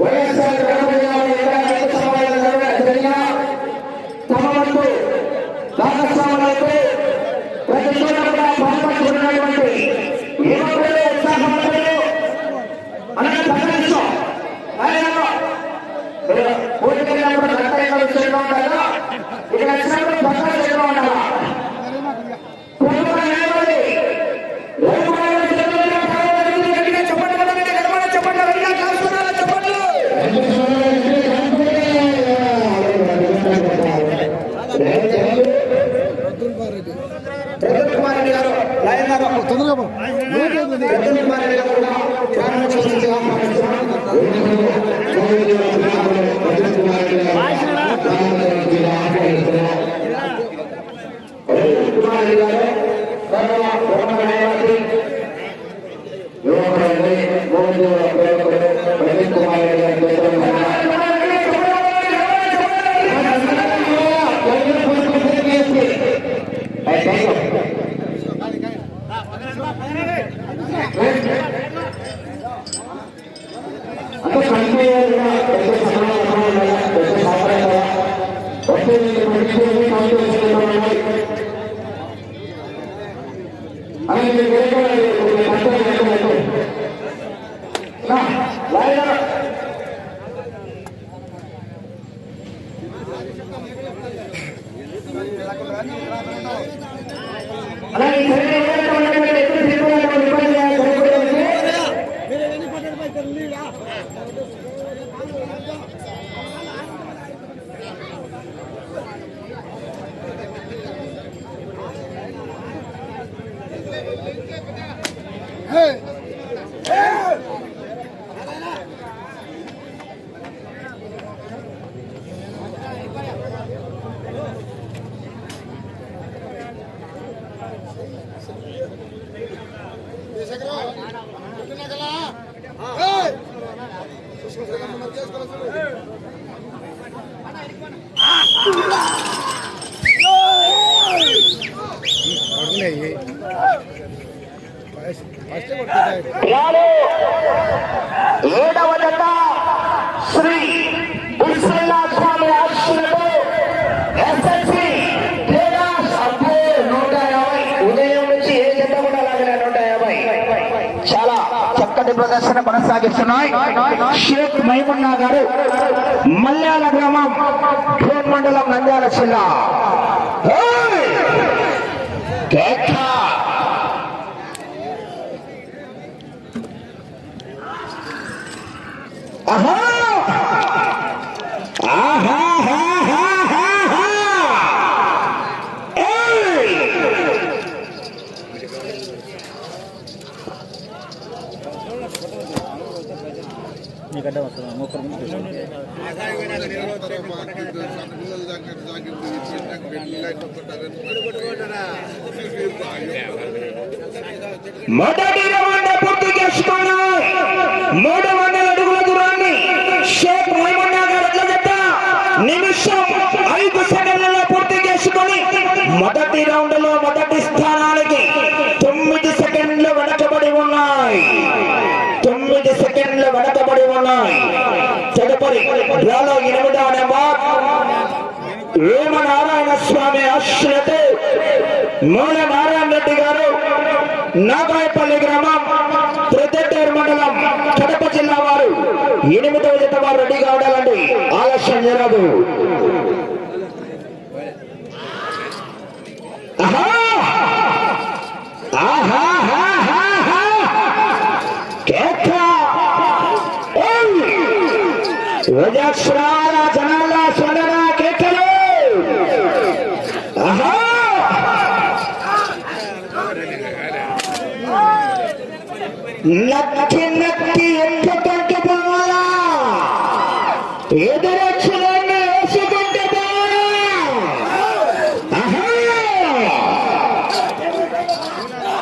YSR Agora, ఏడవ జత శ్రీ ఉత్సన్న స్వామి ఆశీస్సులతో ఎస్ఎస్సి తేజాస్ అబ్బో నూట యాభై ఉదయం నుంచి ఏ జత కూడా లాగలే నూట యాభై చాలా చక్కటి ప్రదర్శన కొనసాగిస్తున్నాయి. షేక్ మైమున్నా గారు మల్యాల గ్రామం ఢోన్ మండలం నంద్యాల జిల్లా. ఏయ్! ఆహా! వస్తుంది మొదటి రౌండ్ పూర్తి చేసుకున్నాడు మూడవ షేక్ మైమున్నా గారు నిమిషం ఐదు సెకండ్లలో పూర్తి చేసుకుని మొదటి రౌండ్లో మొదటి స్థానానికి తొమ్మిది సెకండ్లు వెనకబడి ఉన్నాయి. తొమ్మిది సెకండ్లు వెనకబడి ఉన్నాయి. తదుపరి డ్రాలో ఎనిమిదవ నెంబర్ వేమనారాయణ స్వామి ఆశ్రయతో మూల నారాయణ రెడ్డి గారు నాగాయపల్లి గ్రామం ప్రొద్దుటూరు మండలం కడప జిల్లా వారు ఎనిమిదవ జత వారు రెడీగా ఉండాలండి. ఆలస్యం జరగదు. ఆహా! జనాల స్వరణ కేకలు ఆహా! నక్కి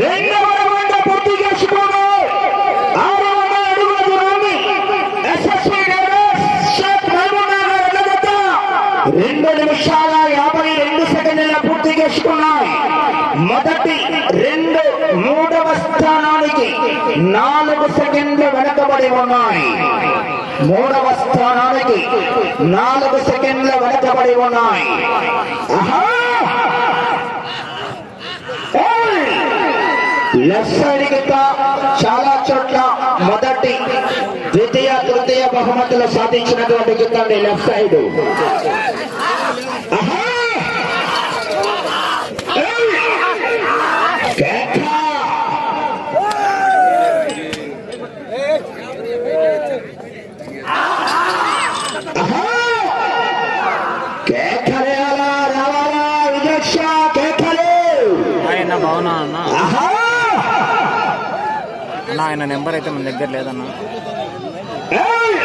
రెండవ రౌండ్ పూర్తి చేసుకుని రెండు నిమిషాల యాభై రెండు సెకండ్ల పూర్తి చేసుకున్నాయి. మొదటి రెండు మూడు స్థానానికి నాలుగు సెకండ్లు వెనకబడి ఉన్నాయి. మూడవ స్థానానికి నాలుగు సెకండ్లు వెనకబడి ఉన్నాయి. చాలా చోట్ల మొదటి ద్వితీయ తృతీయ బహుమతులు సాధించినటువంటి గీతండి లెఫ్ట్ సైడ్. బాగున్నా అన్న! అన్న ఆయన నెంబర్ అయితే మన దగ్గర లేదన్న ఏయ్!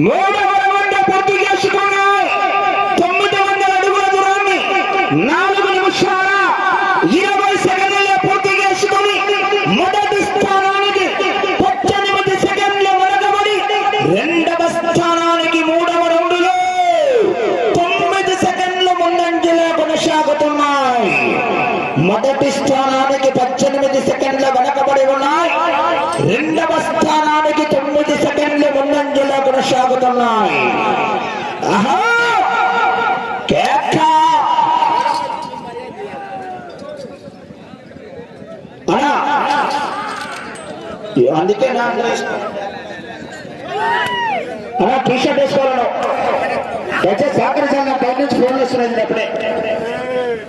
మూడవ రౌండ్ సాగుతున్నాయి అందుకే నా అలా టీ షర్ట్ వేసుకోవాలను. దయచేసి సహకరించాలి నా బయట నుంచి ఫోన్ వస్తున్నాయి అప్పుడే.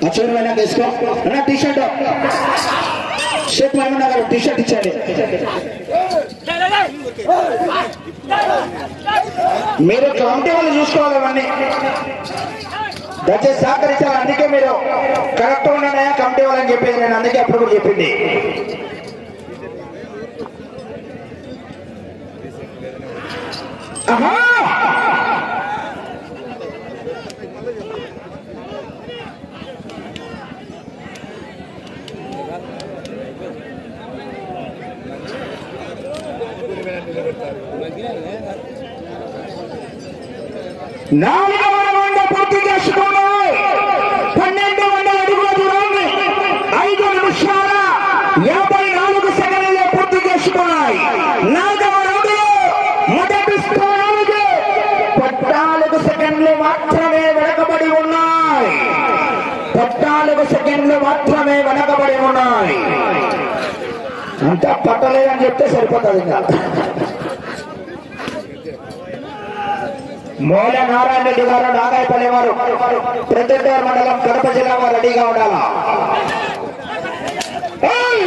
అచ్చుడు వెళ్ళాక వేసుకో. అన్నా T shirt Sheikh Mahmood Nagar T shirt ఇచ్చాడు. మీరు కమిటీ వాళ్ళు చూసుకోవాలి ఇవన్నీ దయచేసి సహకరించాలి. అందుకే మీరు కరెక్ట్ ఉన్నాయా కమిటీ వాళ్ళని చెప్పేది నేను అందుకే అప్పుడు కూడా చెప్పింది. ఆహా! నాలుగవ రౌండ్ పూర్తి చేసుకున్నాయి పన్నెండు వందల అడుగుల దూరాన్ని ఐదు నిమిషాల యాభై నాలుగు సెకండ్లలో పూర్తి చేసుకున్నాయి. నాలుగవ రౌండ్లో మొదటి స్థానానికి పద్నాలుగు సెకండ్లు మాత్రమే వెనకబడి ఉన్నాయి. పద్నాలుగు సెకండ్లు మాత్రమే వెనకబడి ఉన్నాయి. అంతా పట్టలేదని చెప్తే సరిపోతుంది ఇంకా. మూల నారాయణ రెడ్డి గారు నాగాయపల్లి వారు ప్రతిపాడు మండలం కడప జిల్లా వారు రెడీగా ఉండాలా ఏయ్!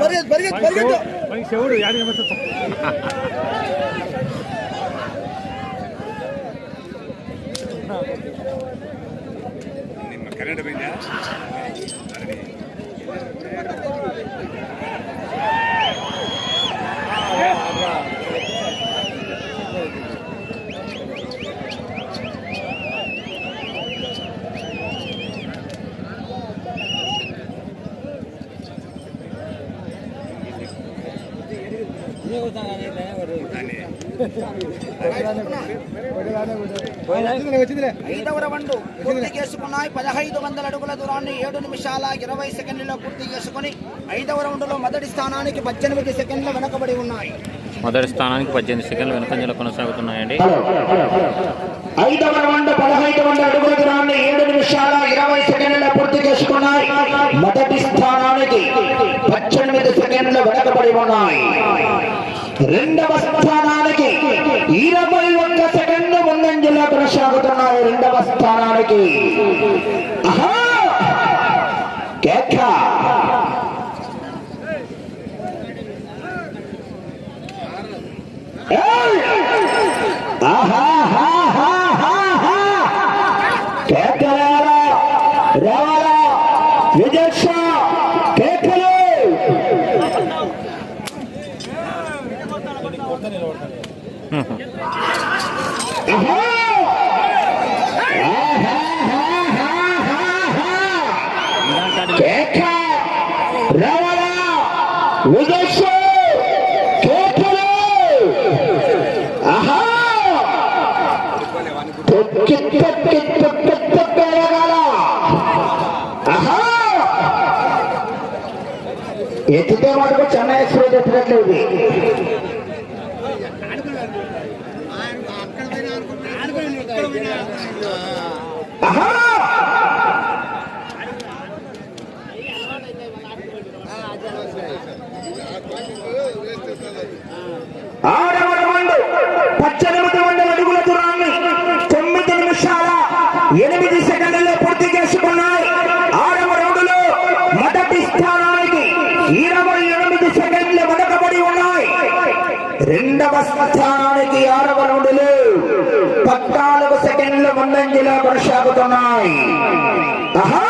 ಬರ್ಗೆಟ್ಟು ಯಾರಿಗೆ ನಿಮ್ಮ ಕನ್ನಡ పూర్తి చేసుకున్నాయి పదహైదు వందల అడుగుల దూరాన్ని ఏడు నిమిషాల ఇరవై సెకండ్లలో పూర్తి చేసుకుని ఐదవ రౌండ్లో మొదటి స్థానానికి పద్దెనిమిది సెకండ్లు వెనకబడి ఉన్నాయి మొదటి స్థానానికి పద్దెనిమిది సెకండ్లు వెనుకంజలో కొనసాగుతున్నాయండి. ఐదవ రౌండ్ పదహైదు వందల అడుగుల దూరాన్ని ఏడు నిమిషాల ఇరవై సెకండ్ల పూర్తి చేసుకున్నాయి. మొదటి స్థానానికి పద్దెనిమిది సెకండ్లు వెనకబడి ఉన్నాయి. రెండవ స్థానానికి ఇరవై ఒక్క సెకండ్లు ముందంజలో కొనసాగుతున్నాయి రెండవ స్థానానికి. ఆహా! ఇదే మటుకు చెన్నై ఎక్స్ప్రెస్ ఎత్తినట్లేదు ఆహా! ఆరవ పద్దెనిమిది వందల అడుగుల దూరాన్ని తొమ్మిది నిమిషాల ఎనిమిది సెకండ్లలో పూర్తి చేసుకున్నాయి ఆరవ రౌండ్లో మొదటి స్థానానికి ఇరవై ఎనిమిది సెకండ్లు వెనకబడి ఉన్నాయి రెండవ స్థానానికి ఆరవ రౌండ్లు పద్నాలుగు సెకండ్లు ముందంజలో కొనసాగుతున్నాయి. ఆహా!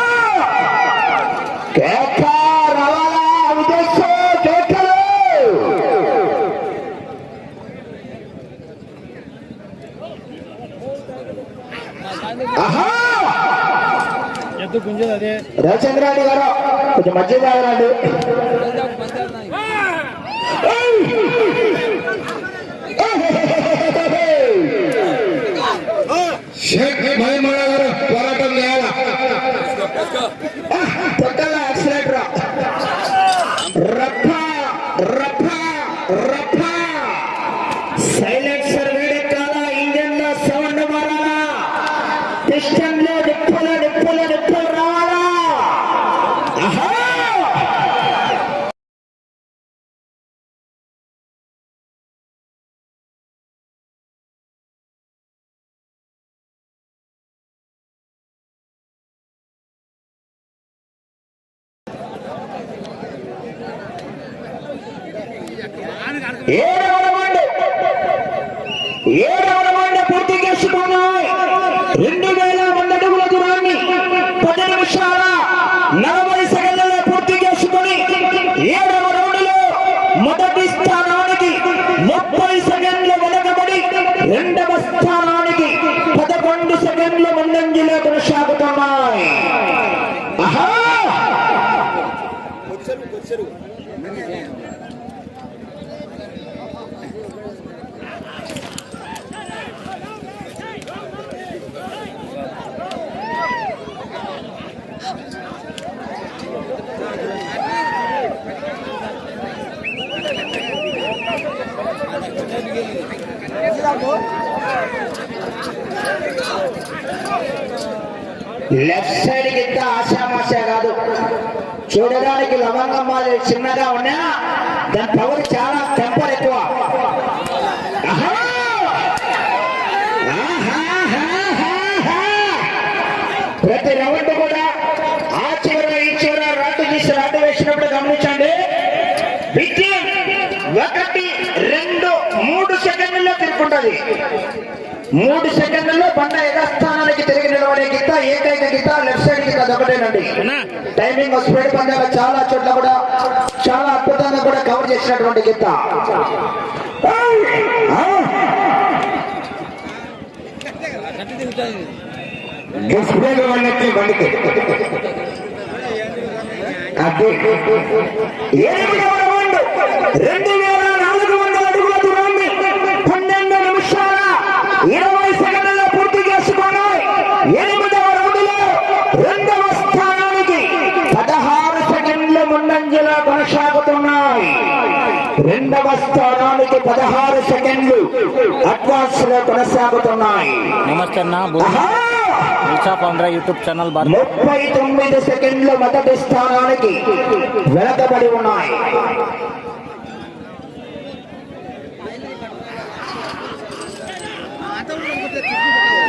రవిచంద్రారెడ్డి గారు కొంచెం మధ్య తాగరండి షేక్ మహిమణ గారు పోరాటం చేయాల పొట్టల ఏడవ రౌండ్ ఏడవ పూర్తి చేసుకున్నాయి రెండు వేల వంద అడుగుల దూరాన్ని పది నిమిషాల నలభై సెకండ్లలో పూర్తి చేసుకుని ఏడవ రౌండ్లో మొదటి స్థానానికి ముప్పై సెకండ్లు వెనకబడి రెండవ స్థానానికి పదకొండు సెకండ్ల ముందంజలో కొనసాగుతున్నాయి ఆహా లెఫ్ట్ సైడ్ కింద ఆశామాష కాదు. చూడడానికి లవంగం మాదిరి చిన్నగా ఉన్నా దాని పవర్ చాలా టెంపర్ ఎక్కువ. ఆహా! ప్రతి రౌండ్ కూడా ఆ చివర ఈ చివర రాటు తీసి రాటు వేసినప్పుడు గమనించండి. బిట్వీన్ ఒకటి రెండు మూడు సెకండ్లలో తిరుగుంటుంది. మూడు సెకండ్లలో సైడ్ లెఫ్ట్ సైడ్ ఇట ఒకటేనండి. టైమింగ్ స్పీడ్ పండుగ చాలా చోట్ల కూడా చాలా అద్భుతంగా కూడా కవర్ చేసినటువంటి గీత రెండు వేల నాలుగు వందల అడుగుల దూరాన్ని పన్నెండు నిమిషాల ఇరవై రెండవ స్థానానికి పదహారు సెకండ్లు అడ్వాన్స్లో కొనసాగుతున్నాయి నమస్తే అన్న యూట్యూబ్ ఛానల్ ముప్పై తొమ్మిది సెకండ్లు మొదటి స్థానానికి వెనకబడి ఉన్నాయి అవును.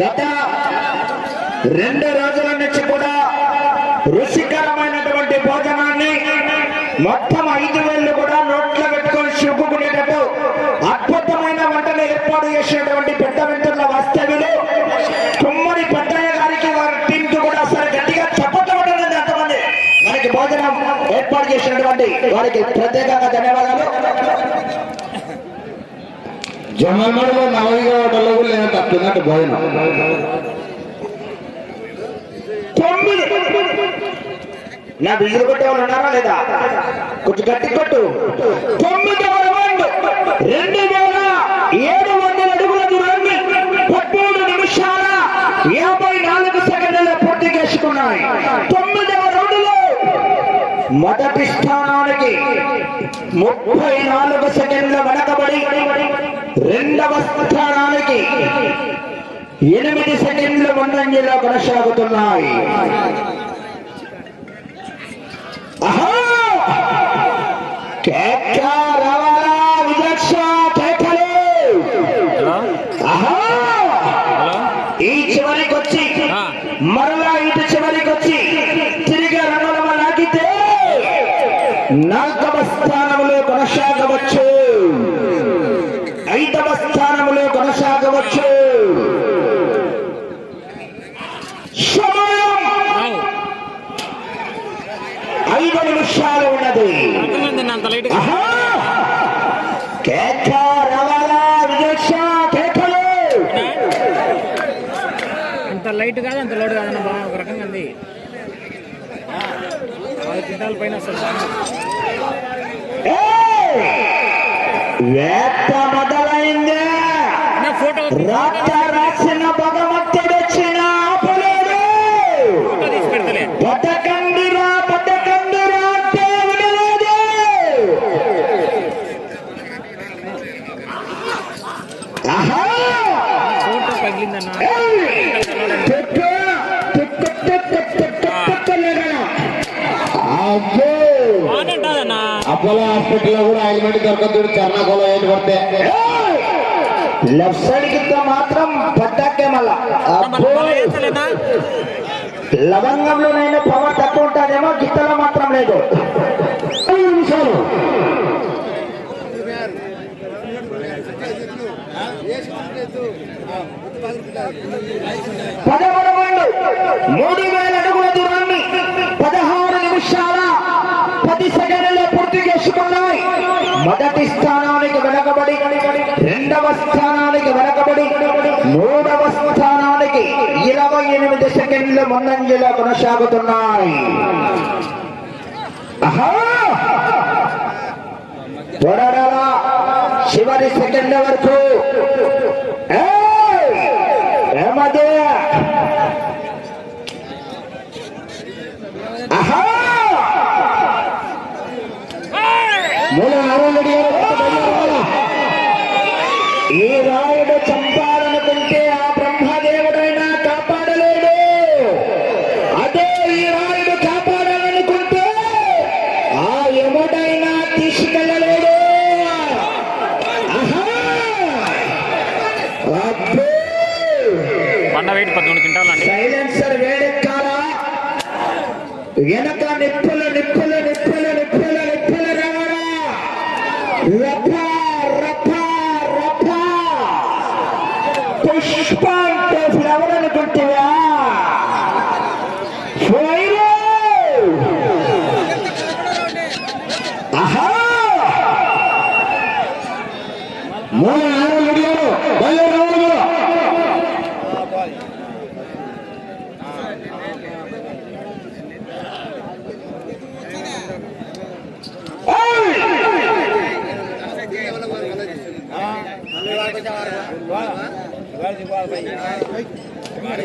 గత రెండు రోజుల నుంచి కూడా రుచికరమైనటువంటి భోజనాన్ని మొత్తం ఐదు చేసినటువంటి వారికి ప్రత్యేకంగా ధన్యవాదాలు జొన్నమడిలో నవదిగా హోటల్లో కూడా లేదంటే అట్లుందంటే భోజనం తొమ్మిది నా బిజులు కొట్టే వాళ్ళు ఉన్నారా లేదా కొంచెం గట్టి కొట్టు తొమ్మిదవ రౌండ్ రెండు వేల ఏడు వందల అడుగుల దూరాన్ని పదమూడు నిమిషాల యాభై నాలుగు సెకండ్ల పూర్తి చేసుకున్నాయి తొమ్మిదవ రౌండ్లో మొదటి స్థానానికి ముప్పై నాలుగు సెకండ్ల వెనకబడి రెండవ స్థానానికి ఎనిమిది సెకండ్ల ముందంజలో కొనసాగుతున్నాయి. ఈ చివరికి వచ్చి ఆ. మరలా ఇటు చివరికి వచ్చి తిరిగి రంగం లాగితే నాలుగవ స్థానంలో కొనసాగవచ్చు ఐదవ స్థానంలో కొనసాగవచ్చు సమయం రావు. ఐదు నిమిషాలు ఉన్నది అర్థమైంది అంత లైట్ అంత లైట్ కాదు అంత లోడ్ కాదన్న బాగా ఒక రకంగా ఉంది. పది క్వింటాల పైన! వేట మొదలైందే! నా ఫోటో రాసిన అపోలో హాస్పిటల్లో కూడా ఆయిల్మెంట్ దొరకదు చర్ణకోలో ఏంటి పడితే! లెఫ్ట్ సైడ్ కింద మాత్రం పట్టాకే మళ్ళా! వేస్తలేదా లవంగంలోనైనా పవర్ తక్కువ ఉంటుందేమో గిత్తలో మాత్రం లేదు. నిమిషాలు. పదమూడు మూడు వేల అడుగుల దూరాన్ని పదహారు నిమిషాల పది సెకండ్లలో పూర్తి చేసుకున్నాయి మొదటి స్థానానికి వెనకబడి రెండవ స్థానానికి వెనకబడి మూడవ స్థానానికి ఇరవై ఎనిమిది సెకండ్లు ముందంజలో కొనసాగుతున్నాయి. ఆహా! చివరి సెకండ్ వరకు. ఏమదే? పుష్ప అంటే ఎవరనుకుంటే అనుకుంటువా ఫైరు! ఆహా మూల నారాయణుడి గారు బయలుదేరాలి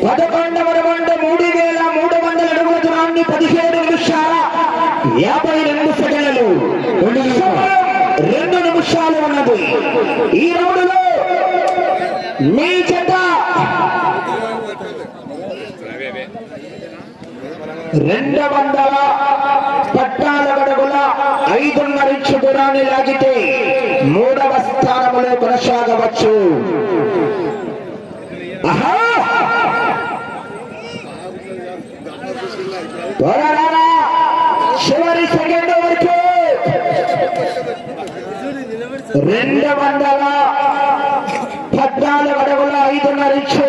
పదకొండవ రౌండ్ మూడు వేల మూడు వందల అడుగుల దూరాన్ని పదిహేడు నిమిషాల యాభై రెండు సెకండ్లు రెండు నిమిషాలు ఉన్నది ఈ రౌండ్లో మీ చెత్త రెండు వందల పట్టాల గడుగుల ఐదున్నర ఇంచు దూరాన్ని లాగితే మూడవ స్థానంలో కొనసాగవచ్చు. చివరి సెకండ్ వరకు. రెండు వందల పద్నాలుగు అడుగుల ఐదున్నర ఇంచు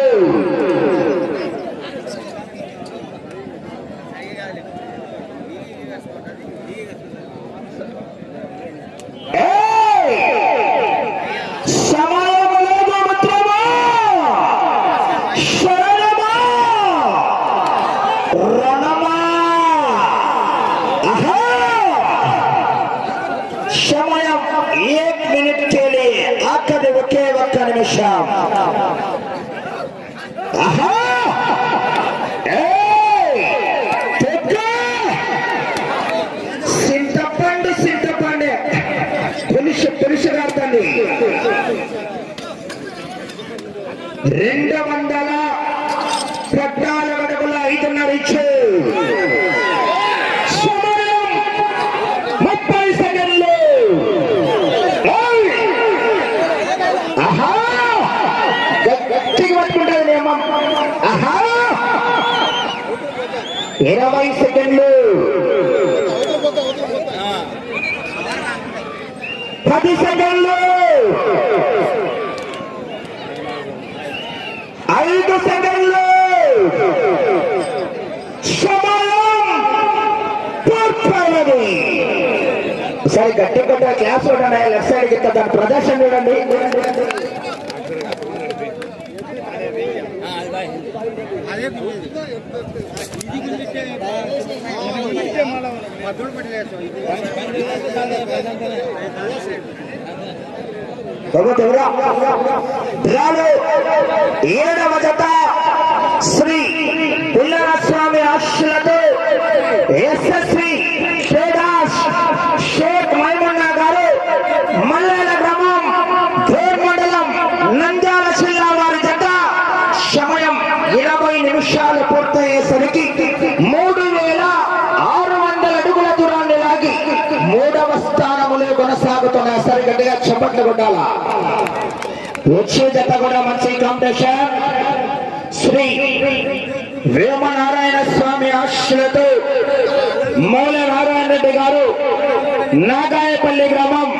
ఇరవై సెకండ్లు. పది సెకండ్లు. ఐదు సెకండ్లు. సమయం పూర్తయినది. సరే గట్టి కొట్ట క్లాస్ చూడండి లెఫ్ట్ సైడ్ కింద దాని ప్రదర్శన చూడండి. ఏడవ జత శ్రీ పుల్లర స్వామి ఆశలతో ఎస్ఎస్వి షేడాస్ షేక్ మైమున్నా గారు మల్లాల గ్రామం ధేర్ మండలం నంద్యాల జిల్లా వారి జత సమయం ఇరవై నిమిషాలు పూర్తయ్యేసరికి మూడు వేల ఆరు వందల అడుగుల దూరాన్ని లాగి మూడవ స్థానములో కొనసాగుతున్న సరి గట్టిగా చప్పట్లు కొట్టాల వచ్చే జత కూడా మంచి కాంపిటీషన్ శ్రీ వేమనారాయణ స్వామి ఆశలతో మూల నారాయణ రెడ్డి గారు నాగాయపల్లి గ్రామం